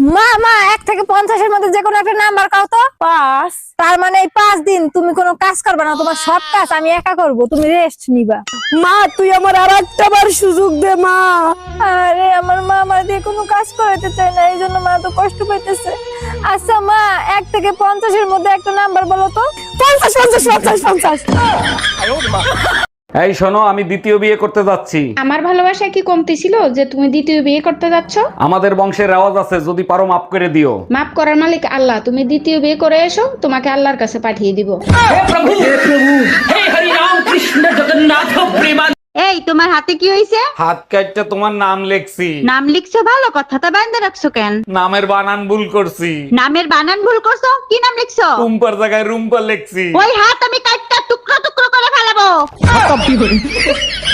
মা মা এক থেকে পঞ্চাশের মধ্যে যে কোনো একটা নাম্বার কাও তো। পাঁচ। তার মানে এই পাঁচ দিন তুমি কোনো কাজ করবে না তোমার সব কাজ আমি একা করব তুমি রেস্ট নিবা। মা তুই আমার আর একটা বার সুযোগ দে মা। আরে আমার মা আমার দিয়ে কোনো কাজ করাতে চায় না এই জন্য মা তো কষ্ট পাইতেছে। আচ্ছা মা এক থেকে পঞ্চাশের মধ্যে একটা নাম্বার বলো তো। পঞ্চাশ পঞ্চাশ পঞ্চাশ পঞ্চাশ। এই শোনো আমি দ্বিতীয় বিয়ে করতে যাচ্ছি। আমার ভালোবাসা কি কমতি ছিল যে তুমি দ্বিতীয় বিয়ে করতে যাচ্ছ? আমাদের বংশের রেওয়াজ আছে যদি পারো মাফ করে দিও। মাফ করার মালিক আল্লাহ তুমি দ্বিতীয় বিয়ে করে এসো তোমাকে আল্লাহর কাছে পাঠিয়ে দিব। হে প্রভু হে প্রভু হে হরি রাম কৃষ্ণ জগন্নাথ প্রেমা এই তোমার হাতে কি হয়েছে হাত কাটটা তোমার নাম লেখছি। নাম লিখছো ভালো কথা তা বাইন্দা রাখছো কেন? নামের বানান ভুল করছি। নামের বানান ভুল করছ? কি নাম লিখছো? রুম্পার জায়গায় রুম্পা লেখছি। ওই হাত আমি কাটটা টুকরো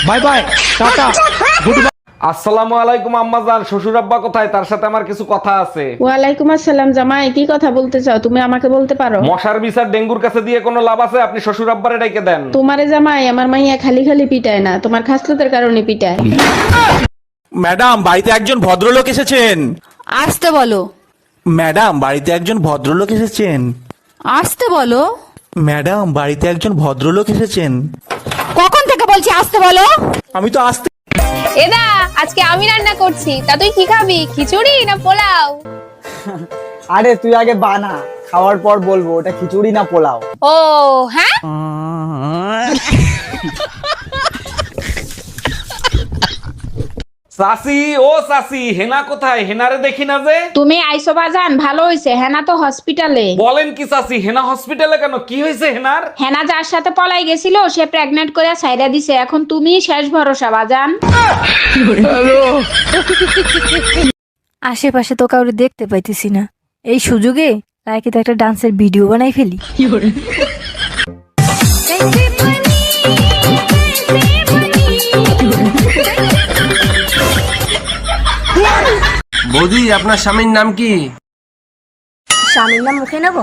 বাই বাই টাটা। আসসালামু আলাইকুম আম্মা জান শ্বশুর আব্বা কোথায়? তার সাথে আমার কিছু কথা আছে। ওয়ালাইকুম আসসালাম জামাই কি কথা বলতে চাও? তুমি আমাকে বলতে পারো? মশার বিচার ডেঙ্গুর কাছে দিয়ে কোনো লাভ আছে? আপনি শ্বশুর আব্বারে ডাইকে দেন। তোমারে জামাই আমার মাইয়া খালি খালি পিটায় না। তোমার খাসলতের কারণে পিটায়। ম্যাডাম বাড়িতে একজন ভদ্রলোক এসেছেন। আসতে বলো। ম্যাডাম বাড়িতে একজন ভদ্রলোক এসেছেন। আসতে বলো। ম্যাডাম বাড়িতে একজন ভদ্রলোক এসেছেন। কখন থেকে বলছি আসতে বলো? আমি তো আসতে এদা আজকে আমি রান্না করছি। তা তুই কি খাবি? খিচুড়ি না পোলাও? আরে তুই আগে বানা। খাওয়ার পর বলব ওটা খিচুড়ি না পোলাও? ও হ্যাঁ? চাচি ও চাচি হেনা কোথায়? হেনারে দেখি না যে। তুমি আইসো বাজান ভালো হইছে হেনা তো হসপিটালে বলেন কি চাচি হেনা হসপিটালে কেন? কি হয়েছে হেনার? হেনা যার সাথে পলাই গেছিল সে প্রেগনেন্ট করে সাইরা দিছে। এখন তুমি শেষ ভরসা বাজান। আশেপাশে তো কাউরে দেখতে পাইতেছি না। এই সুযোগে লাইকে তো একটা ডান্সের ভিডিও বানাই ফেলি। বৌদি আপনার স্বামীর নাম কি? স্বামীর নাম মুখে নেব?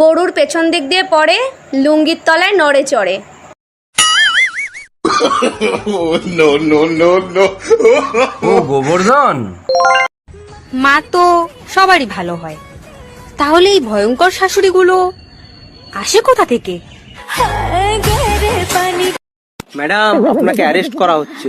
গরুর পেছন দিক দিয়ে পড়ে লুঙ্গির তলায় নড়ে চড়ে। ও গোবর্ধন। মা তো সবারই ভালো হয়। তাহলে এই ভয়ঙ্কর শাশুড়িগুলো আসে কোথা থেকে? ম্যাডাম আপনাকে অ্যারেস্ট করা হচ্ছে।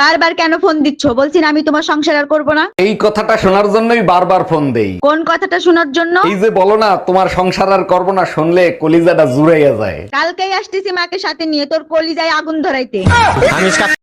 বারবার কেন ফোন দিচ্ছ? বলছি না আমি তোমার সংসার আর করব না। এই কথাটা শোনার জন্যই বারবার ফোন দেই। কোন কথাটা শোনার জন্য? এই যে বলো না তোমার সংসার আর করব না শুনলে কলিজাটা জুড়াইয়া যায়। কালকেই আসতেছি মাকে সাথে নিয়ে তোর কলিজায় আগুন ধরাইতে। আমি